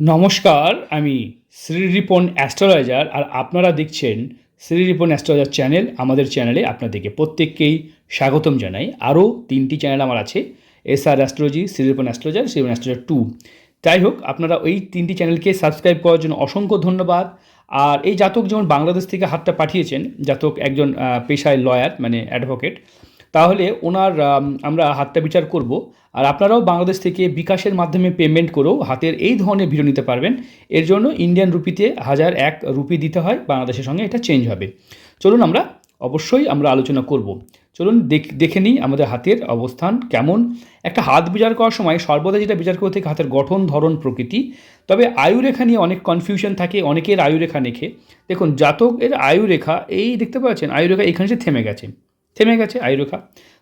নমস্কার, আমি শ্রী রিপন অ্যাস্ট্রোলজার আর আপনারা দেখছেন শ্রী রিপন অ্যাস্ট্রোলজার চ্যানেল। আমাদের চ্যানেলে আপনাদেরকে প্রত্যেককেই স্বাগতম জানাই। আরও তিনটি চ্যানেল আমার আছে, S R astrology, Shri Ripon astrologer, Shri astrologer two. যাই হোক, আপনারা ওই তিনটি চ্যানেলকে সাবস্ক্রাইব করার জন্য অসংখ্য ধন্যবাদ। আর এই জাতক যেমন বাংলাদেশ থেকে হাতটা পাঠিয়েছেন, জাতক একজন পেশায় লয়ার মানে অ্যাডভোকেট তাহলে ওনার আমরা হাতটা বিচার করব। আর আপনারাও বাংলাদেশ থেকে বিকাশের মাধ্যমে পেমেন্ট করেও হাতের এই ধরনের ভিডিও নিতে পারবেন। এর জন্য ইন্ডিয়ান রুপিতে হাজার এক রুপি দিতে হয়, বাংলাদেশের সঙ্গে এটা চেঞ্জ হবে। চলুন আমরা অবশ্যই আমরা আলোচনা করব। চলুন দেখ- নিই আমাদের হাতের অবস্থান কেমন। একটা হাত বিচার করার সময় সর্বদা যেটা বিচার করে হাতের গঠন, ধরন, প্রকৃতি। তবে আয়ুরেখা নিয়ে অনেক কনফিউশন থাকে, অনেকের আয়ুরেখা নেখে। দেখুন, জাতকের আয়ুরেখা, এই দেখতে পাচ্ছেন, আয়ুরেখা এখানে সে থেমে গেছে। থেমে গেছে আয়ুরেখা।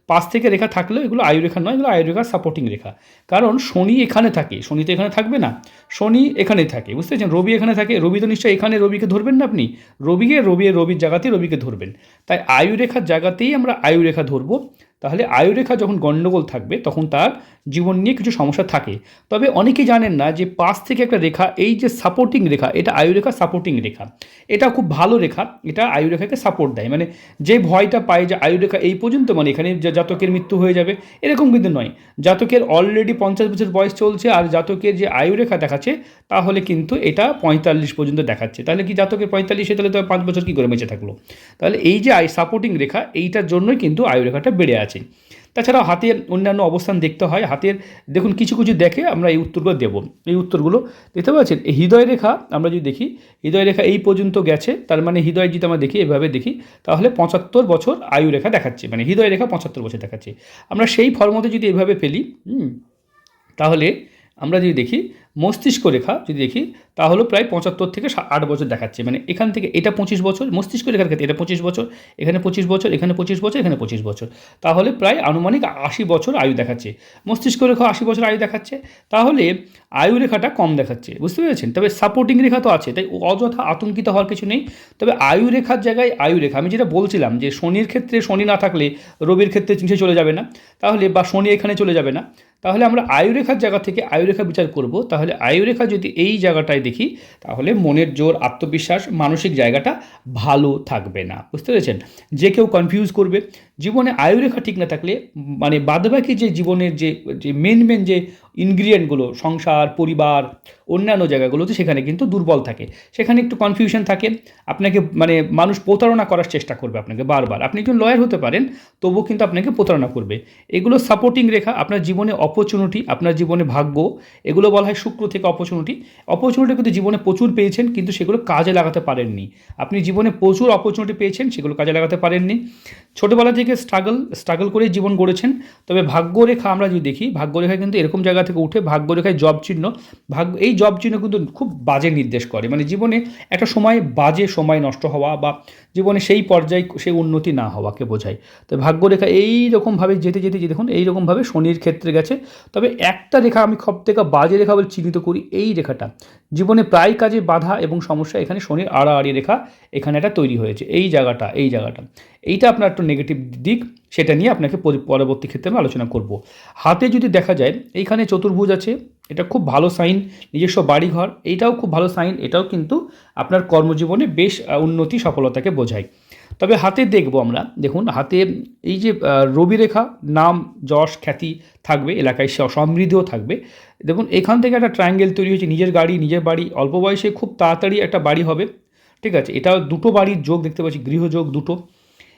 পাশ থেকে রেখা থাকলেও এগুলো আয়ুরেখা নয়, এগুলো আয়ুরেখা সাপোর্টিং রেখা। কারণ শনি এখানে থাকে, শনি তো এখানে থাকবে না। শনি এখানে থাকে, বুঝতে পারছেন? রবি এখানে থাকে, রবি তো নিশ্চয়ই এখানে রবিকে ধরবেন না আপনি? রবিকে, রবি, রবির জায়গাতেই রবিকে ধরবেন। তাই আয়ুরেখার জায়গাতেই আমরা আয়ুরেখা ধরবো। তাহলে আয়ুরেখা যখন গণ্ডগোল থাকবে, তখন তার জীবন নিয়ে কিছু সমস্যা থাকে। তবে অনেকে জানেন না যে পাশ থেকে একটা রেখা, এই যে সাপোর্টিং রেখা, এটা আয়ুরেখা সাপোর্টিং রেখা। এটা খুব ভালো রেখা, এটা আয়ুরেখাকে সাপোর্ট দেয়। মানে যে ভয়টা পায় যে আয়ুরেখা এই পর্যন্ত মানে এখানে জাতকের মৃত্যু হয়ে যাবে, এরকম কিন্তু নয়। জাতকের অলরেডি পঞ্চাশ বছর বয়স চলছে আর জাতকের যে আয়ুরেখা দেখাচ্ছে, তাহলে কিন্তু এটা পঁয়তাল্লিশ পর্যন্ত দেখাচ্ছে। তাহলে কি জাতকের পঁয়তাল্লিশে তাহলে তো পাঁচ বছর কী করে বেঁচে থাকল? তাহলে এই যে আই সাপোর্টিং রেখা, এইটার জন্যই কিন্তু আয়ুরেখাটা বেড়ে আছে। তাছাড়াও হাতের অন্যান্য অবস্থান দেখতে হয়। হাতের দেখুন, কিছু কিছু দেখে আমরা এই উত্তরগুলো দেব। এই উত্তরগুলো দেখতে পাচ্ছেন? এই হৃদয় রেখা আমরা যদি দেখি হৃদয় রেখা এই পর্যন্ত গেছে, তার মানে হৃদয় যদি আমরা দেখি, এভাবে দেখি, তাহলে পঁচাত্তর বছর আয়ু রেখা দেখাচ্ছে। মানে হৃদয় রেখা পঁচাত্তর বছর দেখাচ্ছে। আমরা সেই ফর্মতে যদি এভাবে ফেলি তাহলে আমরা যদি দেখি, মস্তিষ্ক রেখা যদি দেখি, তাহলে প্রায় পঁচাত্তর থেকে আট বছর দেখাচ্ছে। মানে এখান থেকে এটা পঁচিশ বছর, মস্তিষ্ক রেখার ক্ষেত্রে এটা পঁচিশ বছর, এখানে পঁচিশ বছর, এখানে পঁচিশ বছর, এখানে পঁচিশ বছর। তাহলে প্রায় আনুমানিক আশি বছর আয়ু দেখাচ্ছে। মস্তিষ্ক রেখা আশি বছর আয়ু দেখাচ্ছে। তাহলে আয়ু রেখাটা কম দেখাচ্ছে। বুঝতে পেরেছেন? তবে সাপোর্টিং রেখা তো আছে, তাই অযথা আতঙ্কিত হওয়ার কিছু নেই। তবে আয়ু রেখার জায়গায় আয়ু রেখা, আমি যেটা বলছিলাম যে শনির ক্ষেত্রে শনি না থাকলে রবির ক্ষেত্রে চলে যাবে না। তাহলে বা শনি এখানে চলে যাবে না। তাহলে আমরা আয়ুরেখার জায়গা থেকে আয়ুরেখা বিচার করব। তাহলে আয়ুরেখা যদি এই জায়গাটায় দেখি, তাহলে মনের জোর, আত্মবিশ্বাস, মানসিক জায়গাটা ভালো থাকবে না। বুঝতে পেরেছেন? যে কেউ কনফিউজ করবে জীবনে আয়ুরেখা ঠিক না থাকলে মানে বাদবাকি যে জীবনের যে যে মেন মেন যে ইনগ্রিডিয়েন্টগুলো সংসার, পরিবার, অন্যান্য জায়গাগুলোতে সেখানে কিন্তু দুর্বল থাকে। সেখানে একটু কনফিউশন থাকে। আপনাকে মানে মানুষ প্রতারণা করার চেষ্টা করবে আপনাকে বারবার। আপনি একজন লয়ার হতে পারেন, তবুও কিন্তু আপনাকে প্রতারণা করবে। এগুলো সাপোর্টিং রেখা, আপনার জীবনে অপরচুনিটি আপনার জীবনে ভাগ্য, এগুলো বলা হয় শুক্র থেকে অপরচুনিটি অপরচুনিটি কিন্তু জীবনে প্রচুর পেয়েছেন, কিন্তু সেগুলো কাজে লাগাতে পারেননি। আপনি জীবনে প্রচুর অপরচুনিটি পেয়েছেন, সেগুলো কাজে লাগাতে পারেননি। ছোটোবেলা থেকে স্ট্রাগল স্ট্রাগল করে জীবন গড়েছেন। তবে ভাগ্যরেখা আমরা যদি দেখি ভাগ্যরেখা কিন্তু এরকম জায়গা থেকে উঠে ভাগ্যরেখায় জব চিহ্ন, ভাগ্য, এই জব চিহ্ন কিন্তু খুব বাজে নির্দেশ করে। মানে জীবনে একটা সময় বাজে সময় নষ্ট হওয়া বা জীবনে সেই পর্যায়ে সেই উন্নতি না হওয়াকে বোঝায়। তো ভাগ্যরেখা এই রকমভাবে যেতে যেতে যে দেখুন এই রকমভাবে শনির ক্ষেত্রে গেছে। তবে একটা রেখা আমি সব থেকে বাজে রেখা বলে চিহ্নিত করি, এই রেখাটা। জীবনে প্রায় কাজে বাধা এবং সমস্যা এখানে শনির আড়াআড়ি রেখা এখানে একটা তৈরি হয়েছে। এই জায়গাটা এই জায়গাটা। এইটা আপনার একটু নেগেটিভ দিক সেটা নিয়ে আপনাকে পরবর্তী ক্ষেত্রে আমি আলোচনা করব। হাতে যদি দেখা যায়, এইখানে চতুর্ভুজ আছে, এটা খুব ভালো সাইন, নিজস্ব বাড়িঘর, এইটাও খুব ভালো সাইন, এটাও কিন্তু আপনার কর্মজীবনে বেশ উন্নতি, সফলতাকে বোঝায়। তবে হাতে দেখব আমরা, দেখুন, হাতে এই যে রবি রেখা নাম, যশ, খ্যাতি থাকবে, এলাকায় স- সমৃদ্ধিও থাকবে। দেখুন, এখান থেকে একটা ট্রায়াঙ্গেল তৈরি হয়েছে, নিজের গাড়ি, নিজের বাড়ি, অল্প বয়সে খুব তাড়াতাড়ি একটা বাড়ি হবে, ঠিক আছে? এটাও দুটো বাড়ির যোগ দেখতে পাচ্ছি, গৃহযোগ দুটো।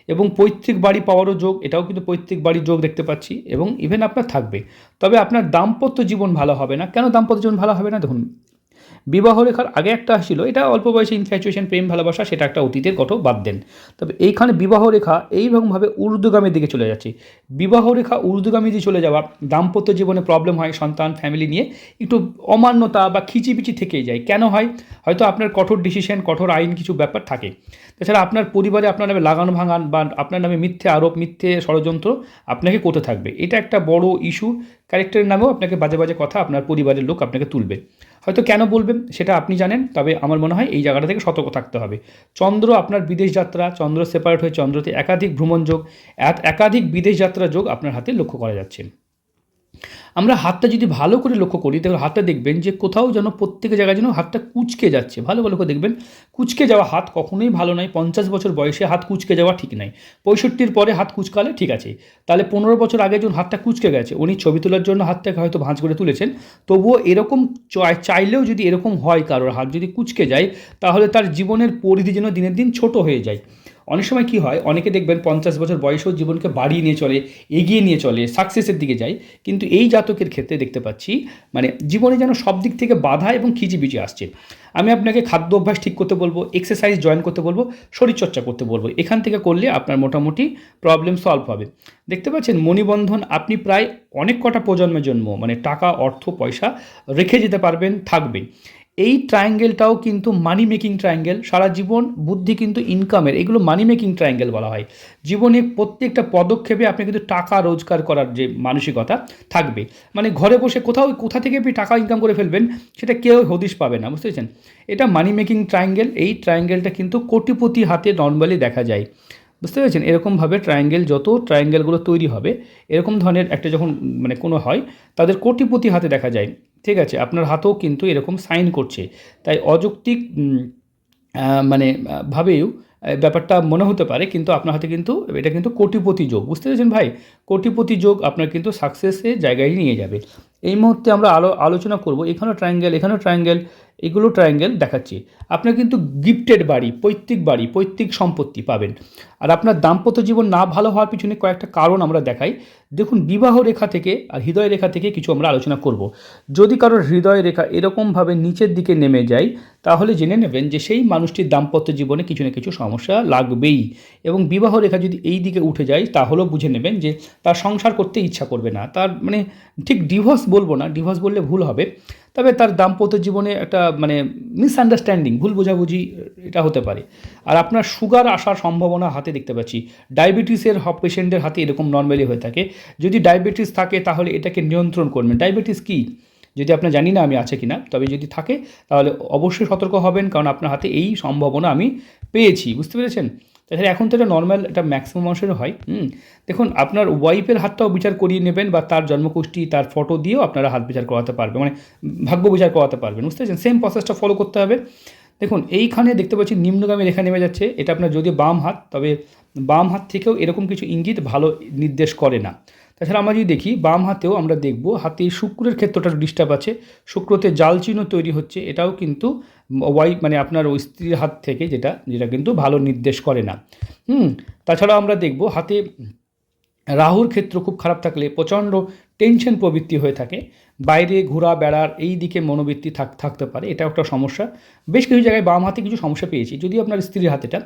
এবং পৈতৃক বাড়ি পাওয়ারও যোগ, এটাও কিন্তু পৈতৃক বাড়ির যোগ দেখতে পাচ্ছি এবং ইভেন আপনার থাকবে। তবে আপনার দাম্পত্য জীবন ভালো হবে না। কেন দাম্পত্য জীবন ভালো হবে না? দেখুন বিবাহ রেখার আগে একটা ছিল এটা অল্প বয়সে ইনফ্যাচুয়েশন প্রেম, ভালোবাসা, সেটা একটা অতীতের কত বাদ দেন। তবে এইখানে বিবাহ রেখা এইরকমভাবে ঊর্ধ্বগামীর দিকে চলে যাচ্ছে। বিবাহ রেখা ঊর্ধ্বগামী দিয়ে চলে যাওয়া, দাম্পত্য জীবনে প্রবলেম হয়, সন্তান ফ্যামিলি নিয়ে একটু অমান্যতা বা খিচিপিচি থেকেই যায়। কেন হয়? হয়তো আপনার কঠোর ডিসিশন কঠোর আইন কিছু ব্যাপার থাকে। তাছাড়া আপনার পরিবারে আপনার নামে লাগানো ভাঙান বা আপনার নামে মিথ্যে আরোপ, মিথ্যে ষড়যন্ত্র আপনাকে করতে থাকবে। এটা একটা বড় ইস্যু ক্যারেক্টারের নামেও আপনাকে বাজে বাজে কথা আপনার পরিবারের লোক আপনাকে তুলবে। হয়তো কেন বলবেন সেটা আপনি জানেন, তবে আমার মনে হয় এই জায়গাটা থেকে সতর্ক থাকতে হবে। চন্দ্র আপনার বিদেশ যাত্রা, চন্দ্র সেপারেট হয়ে চন্দ্রতে একাধিক ভ্রমণ যোগ একাধিক বিদেশ যাত্রা যোগ আপনার হাতে লক্ষ্য করা যাচ্ছে। আমরা হাতটা যদি ভালো করে লক্ষ্য করি, তাহলে হাতটা দেখবেন যে কোথাও যেন প্রত্যেক জায়গায় যেন হাতটা কুচকে যাচ্ছে। ভালো করে দেখবেন, কুচকে যাওয়া হাত কখনোই ভালো নয়। পঞ্চাশ বছর বয়সে হাত কুচকে যাওয়া ঠিক নাই পঁয়ষট্টির পরে হাত কুচকালে ঠিক আছে। তাহলে পনেরো বছর আগে যখন হাতটা কুচকে গেছে, উনি ছবি তোলার জন্য হাতটাকে হয়তো ভাঁজ করে তুলেছেন। তবুও এরকম চাই- চাইলেও যদি এরকম হয় কারোর হাত যদি কুচকে যায়, তাহলে তার জীবনের পরিধি যেন দিনের দিন ছোট হয়ে যায়। অনেক সময় কি হয়, অনেকে দেখবেন পঞ্চাশ বছর বয়সেও জীবনকে বাড়িয়ে নিয়ে চলে, এগিয়ে নিয়ে চলে সাকসেসের দিকে যায়। কিন্তু এই জাতকের ক্ষেত্রে দেখতে পাচ্ছি মানে জীবনে যেন সব দিক থেকে বাধা এবং খিচিবিচি আসছে। আমি আপনাকে খাদ্য অভ্যাস ঠিক করতে বলব এক্সারসাইজ জয়েন করতে বলব, শরীরচর্চা করতে বলব। এখান থেকে করলে আপনার মোটামুটি প্রবলেম সলভ হবে। দেখতে পাচ্ছেন মণিবন্ধন, আপনি প্রায় অনেক কটা প্রজন্মের জন্ম মানে টাকা, অর্থ, পয়সা রেখে যেতে পারবেন থাকবে এই ট্রায়াঙ্গেলটাও কিন্তু মানি মেকিং ট্রায়াঙ্গেল সারা জীবন বুদ্ধি কিন্তু ইনকামের এগুলো মানি মেকিং ট্রায়াঙ্গেল বলা হয়। জীবনে প্রত্যেকটা পদক্ষেপে আপনি কিন্তু টাকা রোজগার করার যে মানসিকতা থাকবে। মানে ঘরে বসে কোথাও, কোথা থেকে আপনি টাকা ইনকাম করে ফেলবেন, সেটা কেউ হদিশ পাবে না, বুঝতে পেরেছেন? এটা মানি মেকিং ট্রায়াঙ্গেল এই ট্রায়াঙ্গেলটা কিন্তু কোটিপতি হাতে নর্মালি দেখা যায়। বুঝতে পেরেছেন? এরকমভাবে ট্রায়াঙ্গেল যত ট্রায়াঙ্গেলগুলো তৈরি হবে, এরকম ধরনের একটা যখন মানে কোনো হয়, তাদের কোটিপতি হাতে দেখা যায়। ঠিক আছে, আপনার হাতেও কিন্তু এরকম সাইন করছে। তাই অযৌক্তিক মানে ভাবেও ব্যাপারটা মনে হতে পারে, কিন্তু আপনার হাতে কিন্তু, এটা কিন্তু কোটিপতি যোগ। বুঝতে পেরেছেন ভাই? কোটিপতি যোগ আপনার কিন্তু সাকসেসের জায়গায় নিয়ে যাবে। এই মুহূর্তে আমরা আলো, আলোচনা করব। এখানেও ট্রায়াঙ্গেল এখানেও ট্রায়াঙ্গেল এগুলো ট্রায়াঙ্গেল দেখাচ্ছি। আপনার কিন্তু গিফটেড বাড়ি, পৈতৃক বাড়ি, পৈতৃক সম্পত্তি পাবেন। আর আপনার দাম্পত্য জীবন না ভালো হওয়ার পিছনে কয়েকটা কারণ আমরা দেখাই। দেখুন, বিবাহ রেখা থেকে আর হৃদয় রেখা থেকে কিছু আমরা আলোচনা করব। যদি কারোর হৃদয় রেখা এরকমভাবে নিচের দিকে নেমে যায়, তাহলে জেনে নেবেন যে সেই মানুষটির দাম্পত্য জীবনে কিছু না কিছু সমস্যা লাগবেই। এবং বিবাহ রেখা যদি এই দিকে উঠে যায়, তাহলেও বুঝে নেবেন যে তার সংসার করতে ইচ্ছা করবে না। তার মানে ঠিক ডিভোর্স বলব না ডিভোর্স বললে ভুল হবে। তবে তার দাম্পত্য জীবনে একটা মানে মিসআন্ডারস্ট্যান্ডিং ভুল বোঝাবুঝি, এটা হতে পারে। আর আপনার সুগার আসার সম্ভাবনা হাতে দেখতে পাচ্ছি। ডায়াবেটিসের পেশেন্টের হাতে এরকম নর্মালি হয়ে থাকে। যদি ডায়াবেটিস থাকে, তাহলে এটাকে নিয়ন্ত্রণ করবেন। ডায়াবেটিস কী? যদি আপনার জানি না আমি আছে কি না তবে যদি থাকে, তাহলে অবশ্যই সতর্ক হবেন, কারণ আপনার হাতে এই সম্ভাবনা আমি পেয়েছি। বুঝতে পেরেছেন? তাছাড়া এখন তো এটা নর্মাল এটা ম্যাক্সিমাম মানুষের হয়, হুম? দেখুন, আপনার ওয়াইফের হাতটাও বিচার করিয়ে নেবেন বা তার জন্মকুষ্টি তার ফটো দিয়েও আপনারা হাত বিচার করাতে পারবেন মানে ভাগ্য বিচার করাতে পারবেন, বুঝতে পেরেছেন? সেম প্রসেসটা ফলো করতে হবে। দেখুন, এইখানে দেখতে পাচ্ছি নিম্নগামী রেখা নেমে যাচ্ছে, এটা আপনার যদিও বাম হাত, তবে বাম হাত থেকেও এরকম কিছু ইঙ্গিত ভালো নির্দেশ করে না। তাছাড়া আমরা যদি দেখি, বাম হাতেও আমরা দেখব, হাতে শুক্রের ক্ষেত্রটা ডিস্টার্ব আছে, শুক্রতে জাল চিহ্ন তৈরি হচ্ছে, এটাও কিন্তু ওয়াই মানে আপনার ওই স্ত্রীর হাত থেকে যেটা যেটা কিন্তু ভালো নির্দেশ করে না। হুম, তাছাড়াও আমরা দেখব হাতে রাহুর ক্ষেত্র খুব খারাপ থাকলে প্রচণ্ড টেনশন প্রবৃত্তি হয়ে থাকে। বাইরে ঘোরা, বেড়ার এই দিকে মনোবৃত্তি থাক, থাকতে পারে, এটাও একটা সমস্যা। বেশ কিছু জায়গায় বাম হাতে কিছু সমস্যা পেয়েছি যদি আপনার স্ত্রীর হাতেটা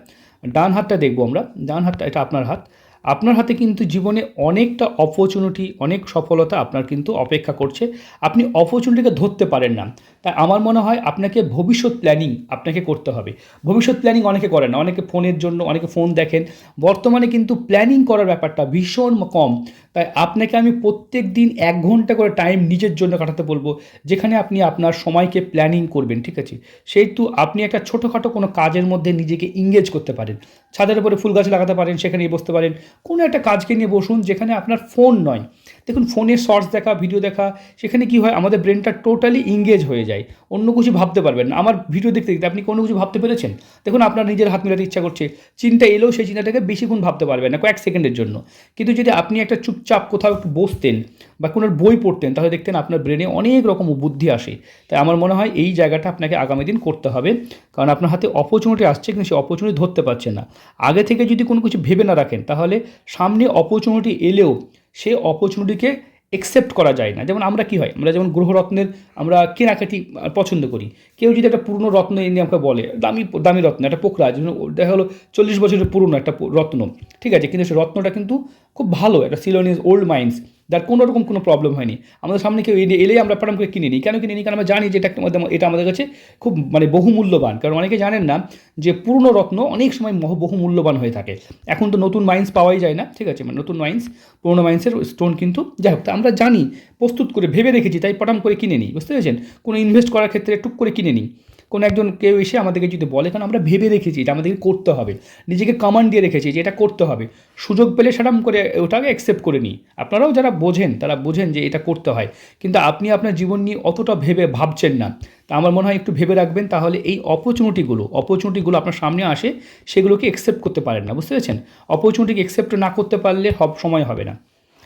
ডান হাতটা দেখব আমরা, ডান হাতটা, এটা আপনার হাত। আপনার হাতে কিন্তু জীবনে অনেকটা অপরচুনিটি অনেক সফলতা আপনার কিন্তু অপেক্ষা করছে। আপনি অপরচুনিটিকে ধরতে পারেন না। তাই আমার মনে হয় আপনাকে ভবিষ্যৎ প্ল্যানিং আপনাকে করতে হবে। ভবিষ্যৎ প্ল্যানিং অনেকে করে না। অনেকে ফোনের জন্য, অনেকে ফোন দেখেন। বর্তমানে কিন্তু প্ল্যানিং করার ব্যাপারটা ভীষণ কম। তাই আপনাকে আমি প্রত্যেক দিন এক ঘণ্টা করে টাইম নিজের জন্য কাটাতে বলব, যেখানে আপনি আপনার সময়কে প্ল্যানিং করবেন, ঠিক আছে? সেহেতু আপনি একটা ছোটোখাটো কোনো কাজের মধ্যে নিজেকে ইংগেজ করতে পারেন। ছাদের উপরে ফুল গাছ লাগাতে পারেন সেখানে বসতে পারেন। কোনো একটা কাজকে নিয়ে বসুন যেখানে আপনার ফোন নয়। দেখুন, ফোনে শর্টস দেখা ভিডিও দেখা, সেখানে কি হয়, আমাদের ব্রেনটা টোটালি ইংগেজ হয়ে যায়। অন্য কিছু ভাবতে পারবেন না। আমার ভিডিও দেখতে দেখতে আপনি কোনো কিছু ভাবতে পেরেছেন? দেখুন, আপনার নিজের হাত মেলাতে ইচ্ছা করছে। চিন্তা এলেও সেই চিন্তাটাকে বেশিক্ষণ ভাবতে পারবেন না, কয়েক সেকেন্ডের জন্য। কিন্তু যদি আপনি একটা চুপচাপ কোথাও একটু বসতেন বা কোনো বই পড়তেন, তাহলে দেখতেন আপনার ব্রেনে অনেক রকম বুদ্ধি আসে। তাই আমার মনে হয় এই জায়গাটা আপনাকে আগামী দিন করতে হবে। কারণ আপনার হাতে অপরচুনিটি আসছে, কিন্তু সেই অপরচুনিটি ধরতে পারছে না। আগে থেকে যদি কোনো কিছু ভেবে না রাখেন, তাহলে সামনে অপরচুনিটি এলেও সে অপরচুনিটিকে অ্যাকসেপ্ট করা যায় না। যেমন আমরা কি হয়, আমরা যেমন গ্রহ রত্নের আমরা কেনাকাটি পছন্দ করি। কেউ যদি একটা পুরনো রত্ন এনে আমাকে বলে, দামি দামি রত্ন, একটা পোকরা, যেমন দেখা হলো চল্লিশ বছরের পুরনো একটা রত্ন, ঠিক আছে? কিন্তু সে রত্নটা কিন্তু খুব ভালো, একটা সিলোনিয়াস ওল্ড মাইন্স যার কোনো রকম কোনো প্রবলেম হয়নি। আমাদের সামনে কেউ এলে এলেই আমরা পাটাম করে কিনে নিই। কেন কিনে নিই? কারণ আমরা জানি যে এটা এটা আমাদের কাছে খুব মানে বহুমূল্যবান। কারণ অনেকে জানেন না যে পুরনো রত্ন অনেক সময় বহুমূল্যবান হয়ে থাকে। এখন তো নতুন মাইন্স পাওয়াই যায় না, ঠিক আছে? মানে নতুন মাইন্স পুরনো মাইন্সের স্টোন কিন্তু যাই হোক আমরা জানি, প্রস্তুত করে ভেবে রেখেছি, তাই পটাম করে কিনে নিই, বুঝতে পেরেছেন? কোনো ইনভেস্ট করার ক্ষেত্রে টুক করে কিনে নিই। কোনো একজন কেউ এসে আমাদেরকে যদি বলে, কারণ আমরা ভেবে রেখেছি এটা আমাদেরকে করতে হবে। নিজেকে কমান্ড দিয়ে রেখেছি যে এটা করতে হবে। সুযোগ পেলে সেরকম করে ওটাকে অ্যাকসেপ্ট করে নিই। আপনারাও যারা বোঝেন, তারা বোঝেন যে এটা করতে হয়। কিন্তু আপনি আপনার জীবন নিয়ে অতটা ভেবে ভাবছেন না। তা আমার মনে হয় একটু ভেবে রাখবেন, তাহলে এই অপরচুনিটিগুলো অপরচুনিটিগুলো আপনার সামনে আসে, সেগুলোকে অ্যাকসেপ্ট করতে পারেন না। বুঝতে পেরেছেন? অপরচুনিটিকে অ্যাকসেপ্ট না করতে পারলে সব সময় হবে না।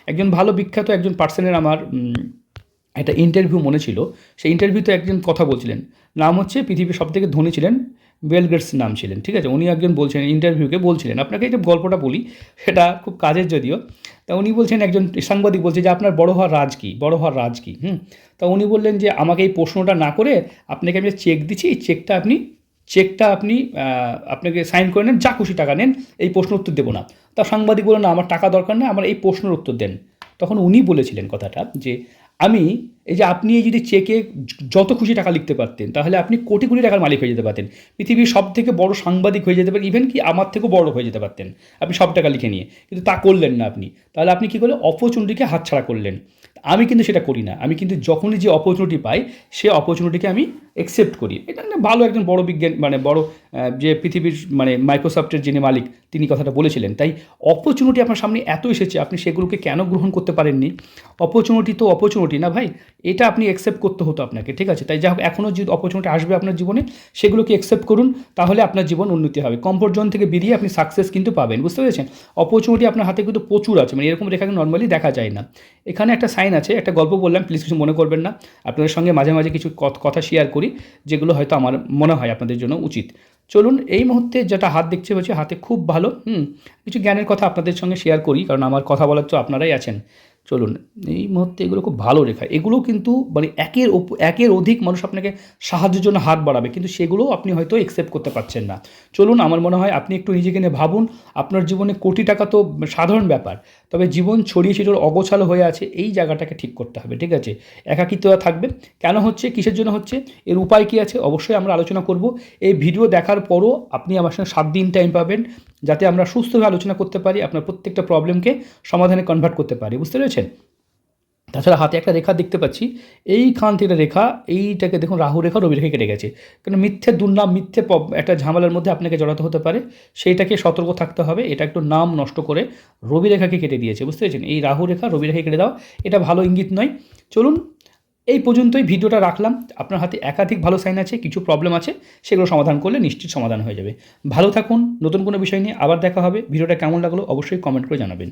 একজন ভালো বিখ্যাত একজন পার্সনের আমার একটা ইন্টারভিউ মনে ছিল। সেই ইন্টারভিউতে একজন কথা বলছিলেন। নাম হচ্ছে পৃথিবীর সবথেকে ধনী ছিলেন বেল গেটস নাম ছিলেন, ঠিক আছে? উনি একজন বলছেন, ইন্টারভিউকে বলছিলেন। আপনাকে যে গল্পটা বলি, সেটা খুব কাজের যদিও। তা উনি বলছেন, একজন সাংবাদিক বলছে যে, আপনার বড় হওয়ার রাজ কী? বড় হওয়ার রাজ কী? হুম? তা উনি বললেন যে, আমাকে এই প্রশ্নটা না করে আপনাকে আমি চেক দিচ্ছি, এই চেকটা আপনি চেকটা আপনি আপনাকে সাইন করে নেন, যা খুশি টাকা নেন, এই প্রশ্ন উত্তর দেবো না। তা সাংবাদিক বললেন, না, আমার টাকা দরকার নেই, আমার এই প্রশ্নের উত্তর দেন। তখন উনি বলেছিলেন কথাটা যে আমি এই যে আপনি যদি চেকে যত খুশি টাকা লিখতে পারতেন, তাহলে আপনি কোটি কোটি টাকার মালিক হয়ে যেতে পারতেন। পৃথিবীর সব থেকে বড় সাংবাদিক হয়ে যেতে পারেন ইভেন কি আমার থেকেও বড় হয়ে যেতে পারতেন, আপনি সব টাকা লিখে নিয়ে। কিন্তু তা করলেন না আপনি। তাহলে আপনি কী করলেন? অপরচুনিটিকে হাতছাড়া করলেন। আমি কিন্তু সেটা করি না। আমি কিন্তু যখনই যে অপরচুনিটি পাই, সে অপরচুনিটিকে আমি অ্যাকসেপ্ট করি। এটা একটা ভালো একজন বড় বিজ্ঞান মানে বড় যে পৃথিবীর মানে মাইক্রোসফটের যিনি মালিক, তিনি কথাটা বলেছিলেন। তাই অপরচুনিটি আপনার সামনে এত এসেছে, আপনি সেগুলোকে কেন গ্রহণ করতে পারেননি? অপরচুনিটি তো অপরচুনিটি না ভাই, এটা আপনি অ্যাকসেপ্ট করতে হতো আপনাকে, ঠিক আছে? তাই যা হোক এখনও যে অপরচুনিটি আসবে আপনার জীবনে, সেগুলোকে অ্যাকসেপ্ট করুন, তাহলে আপনার জীবন উন্নতি হবে। কমফোর্ট জোন থেকে বেরিয়ে আপনি সাকসেস কিন্তু পাবেন, বুঝতে পেরেছেন? অপরচুনিটি আপনার হাতে কিন্তু প্রচুর আছে মানে এরকম রেখা নর্মালি দেখা যায় না। এখানে একটা সাইন আছে, একটা গল্প বললাম প্লিজ কিছু মনে করবেন না। আপনাদের সঙ্গে মাঝে মাঝে কিছু কথা শেয়ার করি। যেগুলো হয়তো আমার মনে হয় আপনাদের জন্য উচিত। চলুন, এই মুহূর্তে যেটা হাত দেখছে হচ্ছে হাতে খুব ভালো, হুম, কিছু জ্ঞানের কথা আপনাদের সঙ্গে শেয়ার করি, কারণ আমার কথা বলার তো আপনারাই আছেন। চলুন, এই মুহূর্তে এগুলো খুব ভালো রেখা এগুলো কিন্তু মানে একের একের অধিক মানুষ আপনাকে সাহায্যের জন্য হাত বাড়াবে, কিন্তু সেগুলোও আপনি হয়তো একসেপ্ট করতে পারছেন না। চলুন, আমার মনে হয় আপনি একটু নিজেকে নিয়ে ভাবুন, আপনার জীবনে কোটি টাকা তো সাধারণ ব্যাপার তবে জীবন ছড়িয়ে ছিটোর অগোছালো হয়ে আছে, এই জায়গাটাকে ঠিক করতে হবে, ঠিক আছে? একাকিত্বতা থাকবে। কেন হচ্ছে? কিসের জন্য হচ্ছে? এর উপায় কী আছে? অবশ্যই আমরা আলোচনা করব। এই ভিডিও দেখার পরও আপনি আমার সঙ্গে সাত দিন টাইম পাবেন, যাতে আমরা সুস্থভাবে আলোচনা করতে পারি, আপনার প্রত্যেকটা প্রবলেমকে সমাধানে কনভার্ট করতে পারি। বুঝতে পেরেছেন? তাছাড়া হাতে একটা রেখা দেখতে পাচ্ছি। এইখান থেকে রেখা, এইটাকে দেখুন, রাহু রেখা, রবি রেখা কেটে গেছে। কারণ মিথ্যে দুর্নাম, মিথ্যে একটা ঝামেলার মধ্যে আপনাকে জড়াতে হতে পারে। সেইটাকে সতর্ক থাকতে হবে, এটা একটু নাম নষ্ট করে রবি রেখাকে কেটে দিয়েছে, বুঝতে পেরেছেন? এই রাহু রেখা, রবি রেখা কেটে দাও এটা ভালো ইঙ্গিত নয়। চলুন, এই পর্যন্তই ভিডিওটা রাখলাম। আপনার হাতে একাধিক ভালো সাইন আছে, কিছু প্রবলেম আছে, সেগুলো সমাধান করলে নিশ্চিত সমাধান হয়ে যাবে। ভালো থাকুন, নতুন কোনো বিষয় নিয়ে আবার দেখা হবে। ভিডিওটা কেমন লাগল অবশ্যই কমেন্ট করে জানাবেন।